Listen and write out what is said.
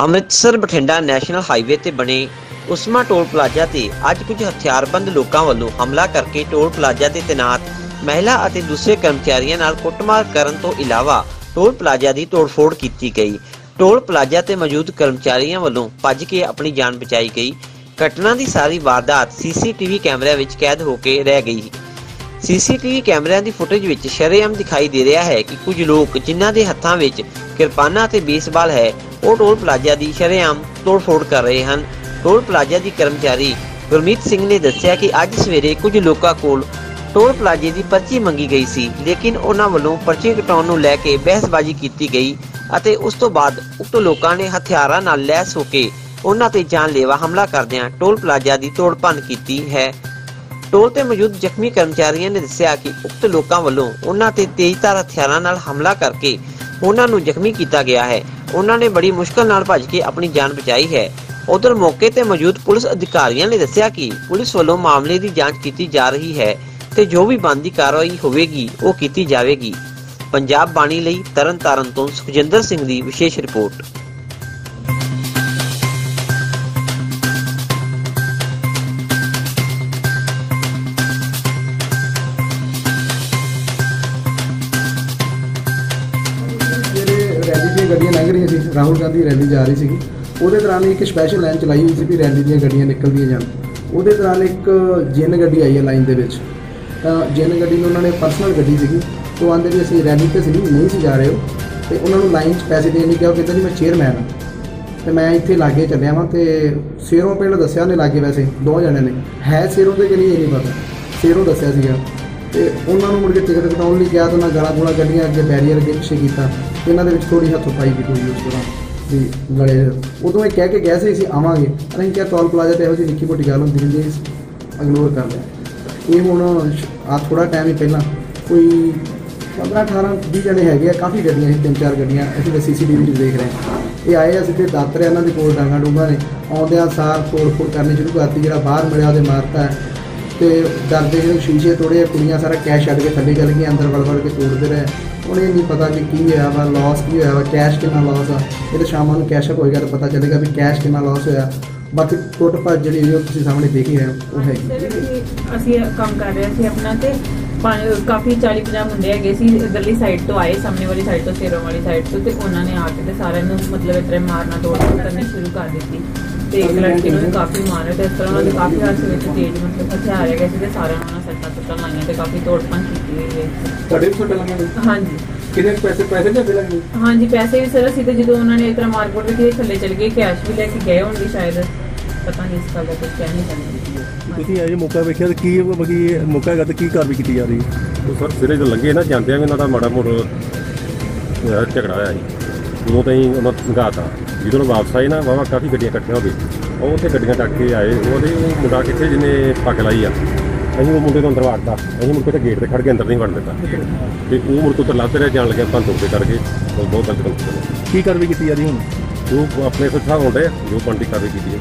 Amritsar Bathinda national highway ਤੇ ਬਣੇ Usma toll plaza ਤੇ ਅੱਜ ਕੁਝ ਹਥਿਆਰਬੰਦ ਲੋਕਾਂ ਵੱਲੋਂ ਹਮਲਾ ਕਰਕੇ ਟੋਲ ਪਲਾਜ਼ਾ ਤੇ ਤੈਨਾਤ ਮਹਿਲਾ ਅਤੇ ਦੂਸਰੇ ਕਰਮਚਾਰੀਆਂ ਨਾਲ ਕੁੱਟਮਾਰ ਕਰਨ ਤੋਂ ਇਲਾਵਾ ਟੋਲ ਪਲਾਜ਼ਾ ਦੀ ਤੋੜਫੋੜ ਕੀਤੀ ਗਈ। ਟੋਲ ਪਲਾਜ਼ਾ ਤੇ ਮੌਜੂਦ ਕਰਮਚਾਰੀਆਂ ਵੱਲੋਂ ਭੱਜ ਕੇ ਆਪਣੀ ਜਾਨ ਬਚਾਈ ਗਈ। ਘਟਨਾ ਦੀ ਸਾਰੀ ਵਾਰਦਾਤ ਸੀਸੀਟੀਵੀ ਕੈਮਰਿਆਂ ਵਿੱਚ ਕੈਦ ਹੋ ਕੇ ਰਹਿ ਗਈ। ਸੀਸੀਟੀਵੀ ਕੈਮਰਿਆਂ ਦੀ ਫੁਟੇਜ ਵਿੱਚ ਸ਼ਰੇਆਮ ਦਿਖਾਈ ਦੇ ਰਿਹਾ ਹੈ ਕਿ ਕੁਝ ਲੋਕ ਜਿਨ੍ਹਾਂ ਦੇ ਹੱਥਾਂ ਵਿੱਚ ਕਿਰਪਾਨਾਂ ਤੇ ਬੇਸਬਾਲ ਹੈ, ਉਹ ਟੋਲ ਪਲਾਜ਼ਾ ਦੀ ਸ਼ਰੇਆਮ ਤੋੜਫੋੜ ਕਰ ਰਹੇ ਹਨ। ਟੋਲ ਪਲਾਜ਼ਾ ਦੀ ਕਰਮਚਾਰੀ ਗੁਰਮੀਤ ਸਿੰਘ ਨੇ ਦੱਸਿਆ ਕਿ ਅੱਜ ਸਵੇਰੇ ਕੁਝ ਲੋਕਾਂ ਕੋਲ ਟੋਲ ਪਲਾਜ਼ੇ ਦੀ ਪਰਚੀ ਮੰਗੀ ਗਈ ਸੀ, ਲੇਕਿਨ ਉਹਨਾਂ ਵੱਲੋਂ ਪਰਚੀ ਕਟਾਉਣ ਨੂੰ ਲੈ ਕੇ ਬਹਿਸਬਾਜ਼ੀ ਕੀਤੀ ਗਈ ਅਤੇ ਉਸ ਤੋਂ ਬਾਅਦ ਉਕਤ ਲੋਕਾਂ ਨੇ ਹਥਿਆਰਾਂ ਨਾਲ ਲੈਸ ਹੋ ਕੇ ਉਹਨਾਂ ਤੇ ਜਾਨਲੇਵਾ ਹਮਲਾ ਕਰਦਿਆਂ ਟੋਲ ਪਲਾਜ਼ਾ ਦੀ ਤੋੜਭੰਨ ਕੀਤੀ ਹੈ। ਟੋਲ ਤੇ ਮੌਜੂਦ ਜ਼ਖਮੀ ਕਰਮਚਾਰੀਆਂ ਨੇ ਦੱਸਿਆ ਕਿ ਉਕਤ ਲੋਕਾਂ ਵੱਲੋਂ ਉਹਨਾਂ ਤੇ ਤੇਜ਼ਧਾਰ ਹਥਿਆਰਾਂ ਨਾਲ ਹਮਲਾ ਕਰਕੇ ਉਹਨਾਂ ਨੂੰ ਜ਼ਖਮੀ ਕੀਤਾ ਗਿਆ ਹੈ। ਉਹਨਾਂ ਨੇ ਬੜੀ ਮੁਸ਼ਕਲ ਨਾਲ ਭੱਜ ਕੇ ਆਪਣੀ ਜਾਨ ਬਚਾਈ ਹੈ। ਉਧਰ ਮੌਕੇ ਤੇ ਮੌਜੂਦ ਪੁਲਿਸ ਅਧਿਕਾਰੀਆਂ ਨੇ ਦੱਸਿਆ ਕਿ ਪੁਲਿਸ ਵੱਲੋਂ ਮਾਮਲੇ ਦੀ ਜਾਂਚ ਕੀਤੀ ਜਾ ਰਹੀ ਹੈ। ਤੇ ਜੋ ਵੀ ਬਣਦੀ ਕਾਰਵਾਈ ਹੋਵੇਗੀ, ਉਹ ਕੀਤੀ ਜਾਵੇਗੀ। ਪੰਜਾਬ ਬਾਣੀ ਲਈ ਤਰਨਤਾਰਨ ਤੋਂ ਸੁਖਜਿੰਦਰ ਸਿੰਘ ਦੀ ਵਿਸ਼ੇਸ਼ ਰਿਪੋਰਟ। ਰੈਲੀ ਦੀਆਂ ਗੱਡੀਆਂ ਲੰਘ ਰਹੀਆਂ ਸੀ, ਰਾਹੁਲ ਗਾਂਧੀ ਰੈਲੀ ਜਾ ਰਹੀ ਸੀਗੀ, ਉਹਦੇ ਦੌਰਾਨ ਇੱਕ ਸਪੈਸ਼ਲ ਲਾਈਨ ਚਲਾਈ ਹੋਈ ਸੀ ਵੀ ਰੈਲੀ ਦੀਆਂ ਗੱਡੀਆਂ ਨਿਕਲਦੀਆਂ ਜਾਣ। ਉਹਦੇ ਦੌਰਾਨ ਇੱਕ ਜਿੰਨ ਗੱਡੀ ਆਈ ਹੈ ਲਾਈਨ ਦੇ ਵਿੱਚ। ਤਾਂ ਜਿੰਨ ਗੱਡੀ ਨੂੰ ਉਹਨਾਂ ਨੇ ਪਰਸਨਲ ਗੱਡੀ ਸੀਗੀ, ਉਹ ਆਂਦੇ ਵੀ ਅਸੀਂ ਰੈਲੀ ਤੇ ਸੀ ਨਹੀਂ ਸੀ ਜਾ ਰਹੇ ਹੋ ਤੇ ਉਹਨਾਂ ਨੂੰ ਲਾਈਨ 'ਚ ਪੈਸੇ ਦੇਣ ਲਈ ਕਿਹਾ, ਉਹ ਕਹਿੰਦਾ ਜੀ ਮੈਂ ਚੇਅਰਮੈਨ ਹਾਂ। ਤੇ ਮੈਂ ਇੱਥੇ ਲਾਗੇ ਚੱਲਿਆ ਵਾਂ ਤੇ ਸੇਰੋਂ ਪਿੰਡ ਦੱਸਿਆ ਉਹਨੇ ਲਾਗੇ ਵੈਸੇ, ਦੋ ਜਣੇ ਨੇ। ਹੈ ਸੇਰੋਂ ਦੇ ਕਿ ਨਹੀਂ ਇਹ ਨਹੀਂ ਪਤਾ। ਸੇਰੋਂ ਦੱਸਿਆ ਸੀਗਾ। ਤੇ ਉਹਨਾਂ ਨੂੰ ਮੁੜ ਕੇ ਟਿਕਟ ਕਟਾਉਣ ਲਈ ਕਿਹਾ ਤਾਂ ਉਹਨਾਂ ਗਾਲਾਂ ਗੂਲਾਂ ਕੱਢੀਆਂ, ਅੱਗੇ ਬੈਰੀਅਰ ਅੱਗੇ ਪਿੱਛੇ ਕੀਤਾ। ਇਹਨਾਂ ਦੇ ਵਿੱਚ ਥੋੜੀ ਹੱਥੋਂ ਪਾਈ ਵੀ ਹੋਈ ਉਸ ਤਰ੍ਹਾਂ ਵੀ ਗਲੇ ਉਦੋਂ ਇਹ ਕਹਿ ਕੇ ਗਏ ਸੀ, ਅਸੀਂ ਆਵਾਂਗੇ। ਅਸੀਂ ਕਿਹਾ ਟੋਲ ਪਲਾਜ਼ਾ ਤੇ ਇਹੋ ਜਿਹੀ ਨਿੱਕੀ ਮੋਟੀ ਗੱਲ ਹੁੰਦੀ ਰਹਿੰਦੀ ਹੈ ਇਗਨੋਰ ਕਰ ਲਿਆ। ਇਹ ਹੁਣ ਆ ਥੋੜਾ ਟਾਈਮ ਹੀ ਪਹਿਲਾਂ ਕੋਈ 15 18 20 ਜਣੇ ਹੈਗੇ ਆ, ਕਾਫੀ ਗੱਡੀਆਂ ਸੀ, ਤਿੰਨ ਚਾਰ ਗੱਡੀਆਂ, ਅਸੀਂ ਤਾਂ ਸੀਸੀਟੀਵੀ 'ਚ ਦੇਖ ਰਹੇ ਹਾਂ। ਇਹ ਆਏ ਆ ਸਿੱਧੇ ਦਾਤਰ ਇਹਨਾਂ ਦੇ ਕੋਲ ਡਾਂਗਾ ਡੂੰਗਾ ਨੇ। ਆਉਂਦਿਆਂ ਸਾਰ ਤੋੜ ਫੋੜ ਕਰਨੀ ਸ਼ੁਰੂ ਕਰਤੀ, ਜਿਹੜਾ ਬਾਹਰ ਮਿਲਿਆ ਉਹਦੇ ਮਾਰਤਾ ਹੈ। ਤੇ ਡਰਦੇ ਜਿਹੜੇ ਸ਼ੀਸ਼ੇ ਤੋੜੇ ਕੁੜੀਆਂ ਸਾਰਾ ਕੈਸ਼ ਛੱਡ ਕੇ ਥੱਲੇ ਚੱਲ ਗਈਆਂ, ਅੰਦਰ ਵੜ ਵੜ ਕੇ ਤੋੜਦੇ ਰਹੇ। ਉਹਨੇ ਨਹੀਂ ਪਤਾ ਕਿ ਕੀ ਹੋਇਆ ਵਾ ਲਾਸ ਕੀ ਹੋਇਆ ਵਾ ਕੈਸ਼ ਕਿੰਨਾ ਲਾਸ ਆ। ਇਹ ਤਾਂ ਸ਼ਾਮਾਂ ਨੂੰ ਕੈਸ਼ ਹੋਏਗਾ ਤਾਂ ਪਤਾ ਚੱਲੇਗਾ ਵੀ ਕੈਸ਼ ਕਿੰਨਾ ਲਾਸ ਹੋਇਆ। ਬਾਕੀ ਟੁੱਟ ਭੱਜ ਜਿਹੜੀ ਉਹ ਤੁਸੀਂ ਸਾਹਮਣੇ ਦੇਖ ਹੀ ਰਹੇ ਹੋ ਉਹ ਹੈਗੀ। ਸਰ, ਅਸੀਂ ਕੰਮ ਕਰ ਰਹੇ ਸੀ ਆਪਣਾ ਤੇ ਪੰਜ- ਕਾਫੀ 40 50 ਮੁੰਡੇ ਹੈਗੇ ਸੀ ਇਧਰਲੀ ਸਾਈਡ ਤੋਂ ਆਏ ਸਾਹਮਣੇ ਵਾਲੀ ਸਾਈਡ ਤੋਂ ਸੇਰੋਂ ਵਾਲੀ ਸਾਈਡ ਤੋਂ ਤੇ ਉਹਨਾਂ ਨੇ ਆ ਕੇ ਤੇ ਸਾਰਿਆਂ ਨੂੰ ਮਤਲਬ ਇਤਰੇ ਮਾਰਨਾ ਤੋੜ ਕਰਨੀ ਸ਼ੁਰੂ ਕਰ ਦਿੱਤੀ। ਤੇ ਇੱਕ ਲੜਕੀ ਨੂੰ ਵੀ ਕਾਫੀ ਮਾਰਿਆ ਤੇ ਇਸ ਤਰ੍ਹਾਂ ਉਹਨਾਂ ਦੇ ਕਾਫੀ ਹਾਸੇ ਵਿੱਚ ਤੇਜ਼ ਮਤਲਬ ਹਥਿਆਰ ਹੈਗੇ ਸੀ ਤੇ ਸਾਰਿਆਂ ਨੂੰ ਉਹਨਾਂ ਸੱਟਾਂ ਸੁੱਟਾਂ ਲਾਈਆਂ ਤੇ ਕਾਫੀ ਤੋੜ ਭੰਨ ਕੀਤੀ ਹੋਈ ਹੈ। ਤੁਹਾਡੇ ਵੀ ਛੋਟੇ ਲੱਗੇ ਹਾਂਜੀ। ਕਿੰਨੇ ਪੈਸੇ ਪੈਸੇ ਦੇ ਲੱਗੇ ਹਾਂਜੀ ਪੈਸੇ ਵੀ ਸਰ ਅਸੀਂ ਤੇ ਜਦੋਂ ਉਹਨਾਂ ਨੇ ਇਤਰਾ ਮਾਰਕੋਟ ਦੇ ਥੱਲੇ ਚਲੇ ਗਏ ਕੈਸ਼ ਵੀ ਲੈ ਕੇ ਗਏ ਹੋਣਗੇ ਸ਼ਾਇਦ। ਪਤਾ ਨਹੀਂ ਇਸ ਗੱਲ ਦਾ ਕੁਝ ਕਹਿ ਨਹੀਂ ਸਕਦੇ। ਤੁਸੀਂ ਇਹ ਮੌਕਾ ਵੇਖਿਆ ਤੇ ਕੀ ਬਕੀ ਮੌਕਾ ਹੈਗਾ ਤੇ ਕੀ ਕਾਰਵਾਈ ਕੀਤੀ ਜਾ ਰਹੀ ਹੈ? ਉਹ ਸਰ ਸਿਰੇ ਜੋ ਲੱਗੇ ਨਾ ਜਾਂਦਿਆਂ ਵੀ ਉਹਨਾਂ ਦਾ ਮਾੜਾ ਮੋੜ ਝਗੜਾ ਹੋਇਆ ਸੀ ਉਦੋਂ ਤਾਂ ਹੀ ਉਹਨਾਂ ਸੰਘਾਤਾ ਜਦੋਂ ਵਾਪਸ ਆਏ ਨਾ ਵਾਵਾ ਕਾਫੀ ਗੱਡੀਆਂ ਇਕੱਠੀਆਂ ਹੋ ਗਈਆਂ। ਉਹ ਉੱਥੇ ਗੱਡੀਆਂ ਚੱਕ ਕੇ ਆਏ। ਉਹਦੇ ਉਹ ਮੁੰਡਾ ਕਿੱਥੇ ਜਿਹਨੇ ਪੱਗ ਲਾਈ ਆ। ਅਸੀਂ ਉਹ ਮੁੰਡੇ ਨੂੰ ਅੰਦਰ ਵਾੜਦਾ ਅਸੀਂ ਕੇ ਤੇ ਗੇਟ ਤੇ ਖੜ ਕੇ ਅੰਦਰ ਨਹੀਂ ਵੜਨ ਦਿੱਤਾ। ਤੇ ਉਹ ਮੁੜ ਕੇ ਉੱਤੇ ਲੱਭਦੇ ਰਹੇ ਜਾਣ ਲੱਗਿਆ ਪੰਜ ਤੋੜੇ ਕਰਕੇ ਉਹ ਬਹੁਤ ਗਲਤ ਕੰਮ ਕੀ ਕਾਰਵਾਈ ਕੀਤੀ ਜਾ ਰਹੀ ਹੁਣ? ਉਹ ਆਪਣੇ ਸੁੱਥਾ ਹੁੰਦੇ ਜੋ ਪੰਡੀ ਕਾਰਵਾਈ ਕੀਤੀ ਹੈ